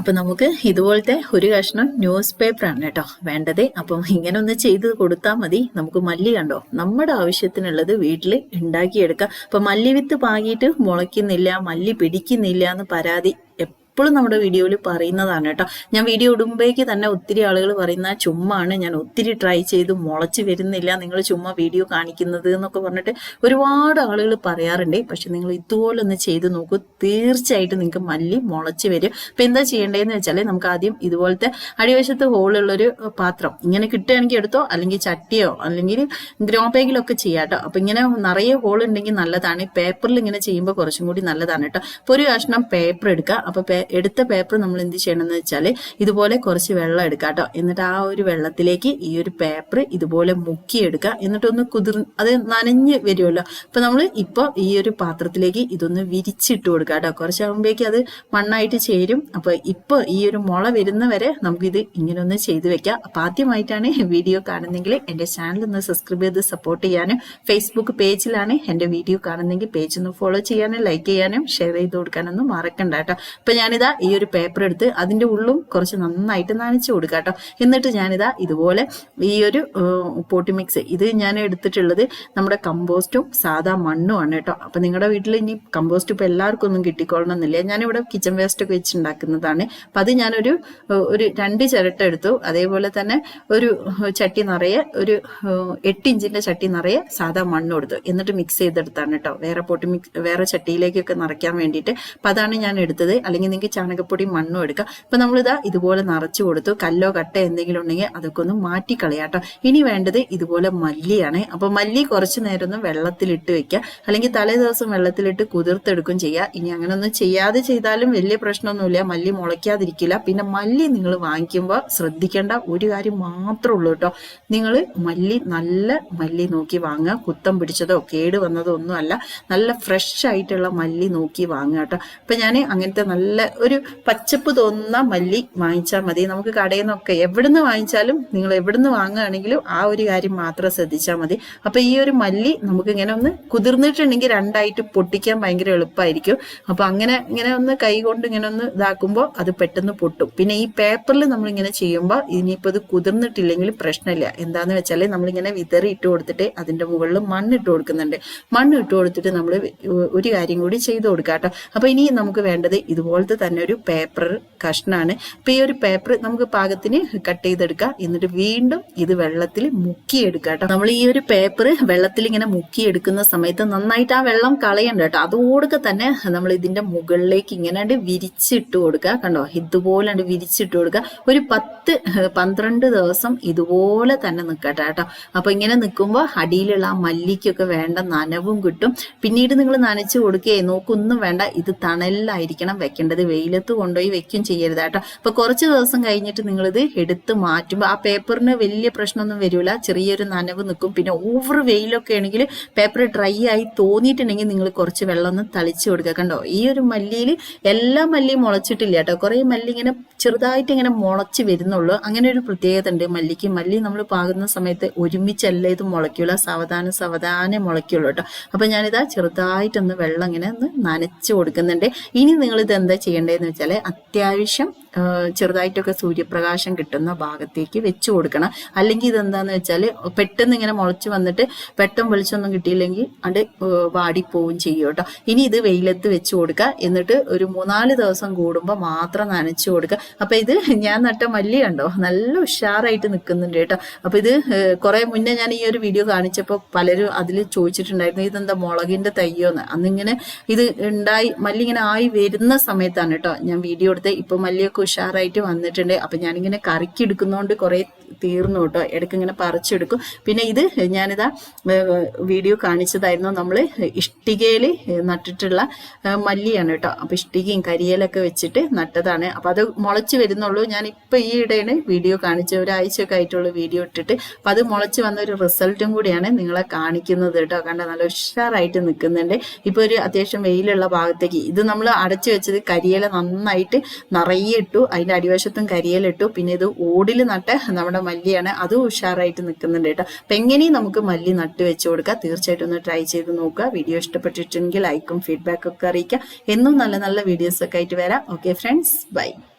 അപ്പം നമുക്ക് ഇതുപോലത്തെ ഒരു കഷ്ണം ന്യൂസ് പേപ്പറാണ് കേട്ടോ വേണ്ടത്. അപ്പം ഇങ്ങനെ ഒന്ന് ചെയ്ത് കൊടുത്താൽ മതി. നമുക്ക് മല്ലി കണ്ടോ? നമ്മുടെ ആവശ്യത്തിനുള്ളത് വീട്ടിൽ ഉണ്ടാക്കിയെടുക്കാം. അപ്പം മല്ലി വിത്ത് പാകിയിട്ട് മുളയ്ക്കുന്നില്ല മല്ലി പിടിക്കുന്നില്ല എന്ന് പരാതി എപ്പോഴും നമ്മുടെ വീഡിയോയിൽ പറയുന്നതാണ് കേട്ടോ. ഞാൻ വീഡിയോ ഇടുമ്പോഴേക്ക് തന്നെ ഒത്തിരി ആളുകൾ പറയുന്ന ചുമ്മാണ് ഞാൻ ഒത്തിരി ട്രൈ ചെയ്ത് മുളച്ച് വരുന്നില്ല നിങ്ങൾ ചുമ്മാ വീഡിയോ കാണിക്കുന്നത് എന്നൊക്കെ പറഞ്ഞിട്ട് ഒരുപാട് ആളുകൾ പറയാറുണ്ട്. പക്ഷെ നിങ്ങൾ ഇതുപോലെ ഒന്ന് ചെയ്ത് നോക്കൂ തീർച്ചയായിട്ടും നിങ്ങൾക്ക് മല്ലി മുളച്ച് വരും. അപ്പം എന്താ ചെയ്യേണ്ടതെന്ന് വെച്ചാൽ നമുക്ക് ആദ്യം ഇതുപോലത്തെ അടിവശത്ത് ഹോളുള്ളൊരു പാത്രം ഇങ്ങനെ കിട്ടുകയാണെങ്കിൽ എടുത്തോ അല്ലെങ്കിൽ ചട്ടിയോ അല്ലെങ്കിൽ ഗ്രോ ബാഗിലൊക്കെ ചെയ്യാം കേട്ടോ. അപ്പം ഇങ്ങനെ നിറയെ ഹോൾ ഉണ്ടെങ്കിൽ നല്ലതാണ്. പേപ്പറിൽ ഇങ്ങനെ ചെയ്യുമ്പോൾ കുറച്ചും കൂടി നല്ലതാണ് കേട്ടോ. അപ്പോൾ ഒരു കഷ്ണം പേപ്പർ എടുക്കുക. അപ്പോൾ എടുത്ത പേപ്പർ നമ്മൾ എന്ത് ചെയ്യണം എന്ന് വെച്ചാൽ ഇതുപോലെ കുറച്ച് വെള്ളം എടുക്കുക കേട്ടോ എന്നിട്ട് ആ ഒരു വെള്ളത്തിലേക്ക് ഈ ഒരു പേപ്പർ ഇതുപോലെ മുക്കി മുക്കിയെടുക്കുക എന്നിട്ടൊന്ന് കുതിർ അത് നനഞ്ഞ് വരുമല്ലോ അപ്പൊ നമ്മൾ ഇപ്പോൾ ഈ ഒരു പാത്രത്തിലേക്ക് ഇതൊന്ന് വിരിച്ചിട്ട് കൊടുക്കുക കേട്ടോ കുറച്ചാകുമ്പോഴേക്ക് അത് മണ്ണായിട്ട് ചേരും. അപ്പൊ ഇപ്പോൾ ഈ ഒരു മുള വരുന്ന വരെ നമുക്കിത് ഇങ്ങനെ ഒന്ന് ചെയ്തു വെക്കാം. അപ്പൊ ആദ്യമായിട്ടാണ് വീഡിയോ കാണുന്നെങ്കിൽ എന്റെ ചാനൽ ഒന്ന് സബ്സ്ക്രൈബ് ചെയ്ത് സപ്പോർട്ട് ചെയ്യാനും ഫേസ്ബുക്ക് പേജിലാണ് എന്റെ വീഡിയോ കാണുന്നെങ്കിൽ പേജ് ഒന്ന് ഫോളോ ചെയ്യാനും ലൈക്ക് ചെയ്യാനും ഷെയർ ചെയ്ത് കൊടുക്കാനൊന്നും മറക്കണ്ട കേട്ടോ അപ്പൊ ഞാനിതാ ഈ ഒരു പേപ്പർ എടുത്ത് അതിന്റെ ഉള്ളും കുറച്ച് നന്നായിട്ട് നനച്ചു കൊടുക്കുക കേട്ടോ എന്നിട്ട് ഞാനിതാ ഇതുപോലെ ഈ ഒരു പോട്ടി മിക്സ് ഇത് ഞാൻ എടുത്തിട്ടുള്ളത് നമ്മുടെ കമ്പോസ്റ്റും സാധാ മണ്ണുമാണ് കേട്ടോ അപ്പം നിങ്ങളുടെ വീട്ടിൽ ഇനി കമ്പോസ്റ്റ് ഇപ്പോൾ എല്ലാവർക്കും ഒന്നും കിട്ടിക്കൊള്ളണം എന്നില്ല ഞാനിവിടെ കിച്ചൺ വേസ്റ്റ് ഒക്കെ വെച്ചുണ്ടാക്കുന്നതാണ്. അപ്പം അത് ഞാനൊരു ഒരു രണ്ട് ചിരട്ട എടുത്തു. അതേപോലെ തന്നെ ഒരു ചട്ടി നിറയെ ഒരു എട്ട് ഇഞ്ചിന്റെ ചട്ടി നിറയെ സാധാ മണ്ണ് കൊടുത്തു. എന്നിട്ട് മിക്സ് ചെയ്തെടുത്താണ് കേട്ടോ വേറെ പോട്ടി മിക്സ് വേറെ ചട്ടിയിലേക്കൊക്കെ നിറയ്ക്കാൻ വേണ്ടിയിട്ട്. അപ്പം അതാണ് ഞാൻ എടുത്തത്. അല്ലെങ്കിൽ നിങ്ങൾക്ക് ചാണകപ്പൊടി മണ്ണും എടുക്കാം. ഇപ്പൊ നമ്മളിതാ ഇതുപോലെ നിറച്ചു കൊടുത്തു. കല്ലോ കട്ട എന്തെങ്കിലും ഉണ്ടെങ്കിൽ അതൊക്കെ ഒന്ന് മാറ്റി കളയാട്ടോ ഇനി വേണ്ടത് ഇതുപോലെ മല്ലിയാണ്. അപ്പൊ മല്ലി കുറച്ചു നേരം ഒന്ന് വെള്ളത്തിലിട്ട് വെക്കുക. അല്ലെങ്കിൽ തലേ ദിവസം വെള്ളത്തിലിട്ട് കുതിർത്തെടുക്കും ചെയ്യുക. ഇനി അങ്ങനെ ഒന്നും ചെയ്യാതെ ചെയ്താലും വലിയ പ്രശ്നമൊന്നുമില്ല. മല്ലി മുളയ്ക്കാതിരിക്കില്ല. പിന്നെ മല്ലി നിങ്ങൾ വാങ്ങിക്കുമ്പോൾ ശ്രദ്ധിക്കേണ്ട ഒരു കാര്യം മാത്രമേ ഉള്ളൂ കേട്ടോ. നിങ്ങൾ മല്ലി നല്ല മല്ലി നോക്കി വാങ്ങുക. കുത്തം പിടിച്ചതോ കേട് വന്നതോ ഒന്നും അല്ല നല്ല ഫ്രഷ് ആയിട്ടുള്ള മല്ലി നോക്കി വാങ്ങുക കേട്ടോ. അപ്പൊ ഞാൻ അങ്ങനത്തെ നല്ല ഒരു പച്ചപ്പ് തോന്നുന്ന മല്ലി വാങ്ങിച്ചാൽ മതി. നമുക്ക് കടയിൽ നിന്നൊക്കെ എവിടുന്ന് വാങ്ങിച്ചാലും നിങ്ങൾ എവിടുന്ന് വാങ്ങുകയാണെങ്കിലും ആ ഒരു കാര്യം മാത്രം ശ്രദ്ധിച്ചാൽ മതി. അപ്പൊ ഈ ഒരു മല്ലി നമുക്ക് ഇങ്ങനെ ഒന്ന് കുതിർന്നിട്ടുണ്ടെങ്കിൽ രണ്ടായിട്ട് പൊട്ടിക്കാൻ ഭയങ്കര എളുപ്പമായിരിക്കും അപ്പൊ അങ്ങനെ ഇങ്ങനെ ഒന്ന് കൈ കൊണ്ട് ഇങ്ങനെ ഒന്ന് ഇതാക്കുമ്പോൾ അത് പെട്ടെന്ന് പൊട്ടും. പിന്നെ ഈ പേപ്പറിൽ നമ്മൾ ഇങ്ങനെ ചെയ്യുമ്പോൾ ഇനിയിപ്പോൾ ഇത് കുതിർന്നിട്ടില്ലെങ്കിൽ പ്രശ്നമില്ല. എന്താന്ന് വെച്ചാൽ നമ്മളിങ്ങനെ വിതറി ഇട്ട് കൊടുത്തിട്ട് അതിന്റെ മുകളിൽ മണ്ണിട്ട് കൊടുക്കുന്നുണ്ട്. മണ്ണിട്ട് കൊടുത്തിട്ട് നമ്മൾ ഒരു കാര്യം കൂടി ചെയ്ത് കൊടുക്കാം കേട്ടോ അപ്പൊ ഇനി നമുക്ക് വേണ്ടത് ഇതുപോലത്തെ തന്നെ ഒരു പേപ്പർ കഷ്ണാണ്. അപ്പൊ ഈ ഒരു പേപ്പർ നമുക്ക് പാകത്തിന് കട്ട് ചെയ്തെടുക്കാം. എന്നിട്ട് വീണ്ടും ഇത് വെള്ളത്തിൽ മുക്കിയെടുക്കാം കേട്ടോ നമ്മൾ ഈ ഒരു പേപ്പർ വെള്ളത്തിൽ ഇങ്ങനെ മുക്കിയെടുക്കുന്ന സമയത്ത് നന്നായിട്ട് ആ വെള്ളം കളയണ്ട കേട്ടോ അതോടൊക്കെ തന്നെ നമ്മൾ ഇതിന്റെ മുകളിലേക്ക് ഇങ്ങനെ വിരിച്ചിട്ട് കൊടുക്കുക കണ്ടോ? ഇതുപോലെ വിരിച്ചിട്ട് കൊടുക്കുക ഒരു പത്ത് പന്ത്രണ്ട് ദിവസം ഇതുപോലെ തന്നെ നിൽക്കട്ടെ കേട്ടോ അപ്പൊ ഇങ്ങനെ നിൽക്കുമ്പോൾ അടിയിലുള്ള ആ മല്ലിക്കൊക്കെ വേണ്ട നനവും കിട്ടും. പിന്നീട് നിങ്ങൾ നനച്ചു കൊടുക്കുകയെ നോക്കൊന്നും വേണ്ട. ഇത് തണലിലായിരിക്കണം വെക്കേണ്ടത്. വെയിലത്ത് കൊണ്ടുപോയി വെക്കും ചെയ്യരുത് കേട്ടോ. അപ്പൊ കുറച്ച് ദിവസം കഴിഞ്ഞിട്ട് നിങ്ങളിത് എടുത്ത് മാറ്റുമ്പോൾ ആ പേപ്പറിന് വലിയ പ്രശ്നമൊന്നും വരില്ല ചെറിയൊരു നനവ് നിൽക്കും. പിന്നെ ഓവർ വെയിലൊക്കെ ആണെങ്കിൽ പേപ്പർ ഡ്രൈ ആയി തോന്നിയിട്ടുണ്ടെങ്കിൽ നിങ്ങൾ കുറച്ച് വെള്ളം ഒന്ന് തളിച്ചു കൊടുക്കുക. കണ്ടോ? ഈ ഒരു മല്ലിയിൽ എല്ലാ മല്ലിയും മുളച്ചിട്ടില്ല കേട്ടോ. കുറെ മല്ലി ഇങ്ങനെ ചെറുതായിട്ട് ഇങ്ങനെ മുളച്ച് വരുന്നുള്ളൂ. അങ്ങനെ ഒരു പ്രത്യേകത ഉണ്ട് മല്ലിക്ക്. മല്ലി നമ്മൾ പാകുന്ന സമയത്ത് ഒരുമിച്ചല്ല ഇത് മുളയ്ക്കുള്ള. സാവധാനം സാവധാനം മുളയ്ക്കുള്ളൂ കേട്ടോ. അപ്പൊ ഞാനിതാ ചെറുതായിട്ടൊന്ന് വെള്ളം ഇങ്ങനെ ഒന്ന് നനച്ചു കൊടുക്കുന്നുണ്ട്. ഇനി നിങ്ങൾ ഇത് എന്താ ചെയ്യേണ്ടതെന്ന് വെച്ചാൽ അത്യാവശ്യം ചെറുതായിട്ടൊക്കെ സൂര്യപ്രകാശം കിട്ടുന്ന ഭാഗത്തേക്ക് വെച്ച് കൊടുക്കണം. അല്ലെങ്കിൽ ഇതെന്താന്ന് വെച്ചാൽ പെട്ടെന്ന് ഇങ്ങനെ മുളച്ച് വന്നിട്ട് പെട്ടെന്ന് വെളിച്ചൊന്നും കിട്ടിയില്ലെങ്കിൽ അത് വാടിപ്പോവും ചെയ്യും കേട്ടോ. ഇനി ഇത് വെയിലത്ത് വെച്ച് കൊടുക്കുക. എന്നിട്ട് ഒരു മൂന്നാൽ ദിവസം കൂടുമ്പോൾ മാത്രം നനച്ചു കൊടുക്കുക. അപ്പൊ ഇത് ഞാൻ നട്ട മല്ലി കണ്ടോ? നല്ല ഉഷാറായിട്ട് നിൽക്കുന്നുണ്ട് കേട്ടോ. അപ്പൊ ഇത് കുറേ മുന്നേ ഞാൻ ഈ ഒരു വീഡിയോ കാണിച്ചപ്പോൾ പലരും അതിൽ ചോദിച്ചിട്ടുണ്ടായിരുന്നു ഇതെന്താ മുളകിന്റെ തയ്യോന്ന്? അന്നിങ്ങനെ ഇത് ഉണ്ടായി മല്ലി ഇങ്ങനെ ആയി വരുന്ന സമയത്താണ് കേട്ടോ ഞാൻ വീഡിയോ എടുത്ത് ഇപ്പൊ മല്ലിയൊക്കെ ഉഷാറായിട്ട് വന്നിട്ടുണ്ട്. അപ്പൊ ഞാനിങ്ങനെ കറിക്ക് എടുക്കുന്നതുകൊണ്ട് കുറെ തീർന്നു കേട്ടോ. ഇടയ്ക്ക് ഇങ്ങനെ പറിച്ചെടുക്കും. പിന്നെ ഇത് ഞാനിതാ വീഡിയോ കാണിച്ചതായിരുന്നു. നമ്മൾ ഇഷ്ടികയിൽ നട്ടിട്ടുള്ള മല്ലിയാണ് കേട്ടോ. അപ്പൊ ഇഷ്ടികയും കരിയലൊക്കെ വെച്ചിട്ട് നട്ടതാണ്. അപ്പൊ അത് മുളച്ച് വരുന്നുള്ളൂ. ഞാൻ ഇപ്പൊ ഈ ഇടയാണ് വീഡിയോ കാണിച്ച ഒരാഴ്ചയൊക്കെ ആയിട്ടുള്ള വീഡിയോ ഇട്ടിട്ട്. അപ്പൊ അത് മുളച്ച് വന്ന ഒരു റിസൾട്ടും കൂടിയാണ് നിങ്ങളെ കാണിക്കുന്നത് കേട്ടോ. കണ്ട നല്ല ഉഷാറായിട്ട് നിൽക്കുന്നുണ്ട് ഇപ്പൊ ഒരു അത്യാവശ്യം വെയിലുള്ള ഭാഗത്തേക്ക് ഇത് നമ്മൾ അടച്ചു വെച്ചത് കരിയില നന്നായിട്ട് നിറയെ ഇട്ടു അതിന്റെ അടിവശത്തും കരിയിലിട്ടു പിന്നെ ഇത് ഓടിൽ നട്ട് നമ്മുടെ മല്ലിയാണ്. അതും ഉഷാറായിട്ട് നിൽക്കുന്നുണ്ട് കേട്ടോ. അപ്പൊ എങ്ങനെയും നമുക്ക് മല്ലി നട്ട് വെച്ച് കൊടുക്കുക തീർച്ചയായിട്ടും ഒന്ന് ട്രൈ ചെയ്ത് നോക്കുക. വീഡിയോ ഇഷ്ടപ്പെട്ടിട്ടുണ്ടെങ്കിൽ ലൈക്കും ഫീഡ്ബാക്കും ഒക്കെ അറിയിക്കുക. എന്നും നല്ല നല്ല വീഡിയോസ് ഒക്കെ ആയിട്ട് വരാം. Okay friends. ബൈ.